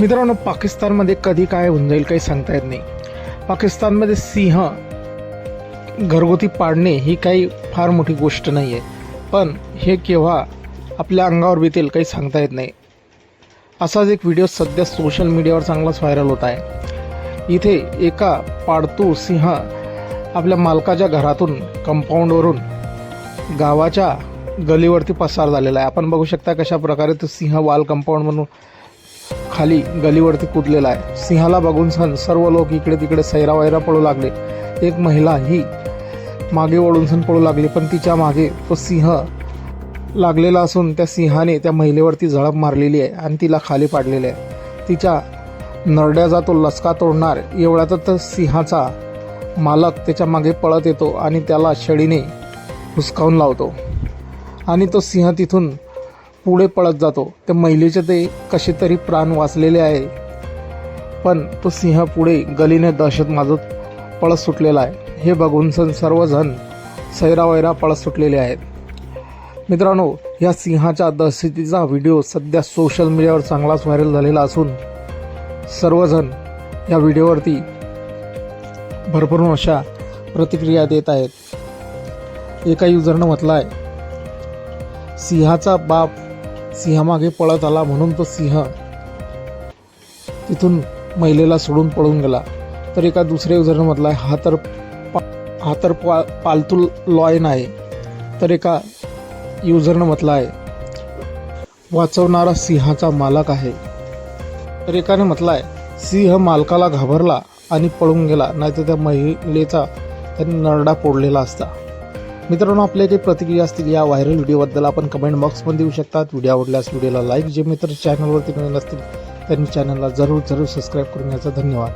मित्रांनो पाकिस्तानमध्ये कधी काय होऊन जाईल काही सांगता येत नाही. पाकिस्तानमध्ये सिंह घरगुती पाडणे ही काही फार मोठी गोष्ट नाही आहे पण हे केव्हा आपल्या अंगावर बितेल काही सांगता येत नाही. असाच एक व्हिडिओ सध्या सोशल मीडियावर चांगलाच व्हायरल होत आहे. इथे एका पाळतू सिंह आपल्या मालकाच्या घरातून कंपाऊंडवरून गावाच्या गलीवरती पसार झालेला आहे. आपण बघू शकता कशा प्रकारे तो सिंह वाल कंपाऊंड म्हणून खाली गलीवरती कुदलेला आहे? सिंहाला बघून सण सर्व लोक इकडे तिकडे सैरावैरा पळू लागले. एक महिला ही मागे वळून सण पळू लागली पण तिच्यामागे तो सिंह लागलेला असून त्या सिंहाने त्या महिलेवरती झळप मारलेली आहे आणि तिला खाली पाडलेले आहे. तिच्या नरड्याचा तो लचका तोडणार एवढ्यातच सिंहाचा मालक त्याच्यामागे पळत येतो आणि त्याला शेळीने हुसकावून लावतो. आणि तो सिंह तिथून पुढे पळत जातो. त्या महिलेचे ते कसे तरी प्राण वाचलेले आहे. पण तो सिंह पुढे गलीने दहशत माजत पळत सुटलेला आहे. हे बघून सण सर्वजण सैरावैरा पळत सुटलेले आहेत. मित्रांनो या सिंहाच्या दहशतीचा व्हिडिओ सध्या सोशल मीडियावर चांगलाच व्हायरल झालेला असून सर्वजण या व्हिडिओवरती भरपूर अशा प्रतिक्रिया देत आहेत. एका युजरनं म्हटलं आहे सिंहाचा बाप सिंहामागे पळत आला म्हणून तो सिंह तिथून महिलेला सोडून पळून गेला. तर एका दुसऱ्या युजरनं आहे हा तर पा हा तर पा पालतू लॉयन आहे. तर एका युजरनं म्हटलं आहे वाचवणारा सिंहाचा मालक आहे. तर एकाने म्हटलं आहे सिंह मालकाला घाबरला आणि पळून गेला नाहीतर त्या महिलेचा त्यांनी नरडा फोडलेला असता. मित्रांनो आपल्या जे प्रतिक्रिया असतील या व्हायरल व्हिडिओबद्दल आपण कमेंट बॉक्समध्ये देऊ शकतात. व्हिडिओ आवडल्यास व्हिडिओला लाईक जे मित्र चॅनलवरती नवीन असतील त्यांनी चॅनलला जरूर जरूर सबस्क्राईब करून याचा धन्यवाद.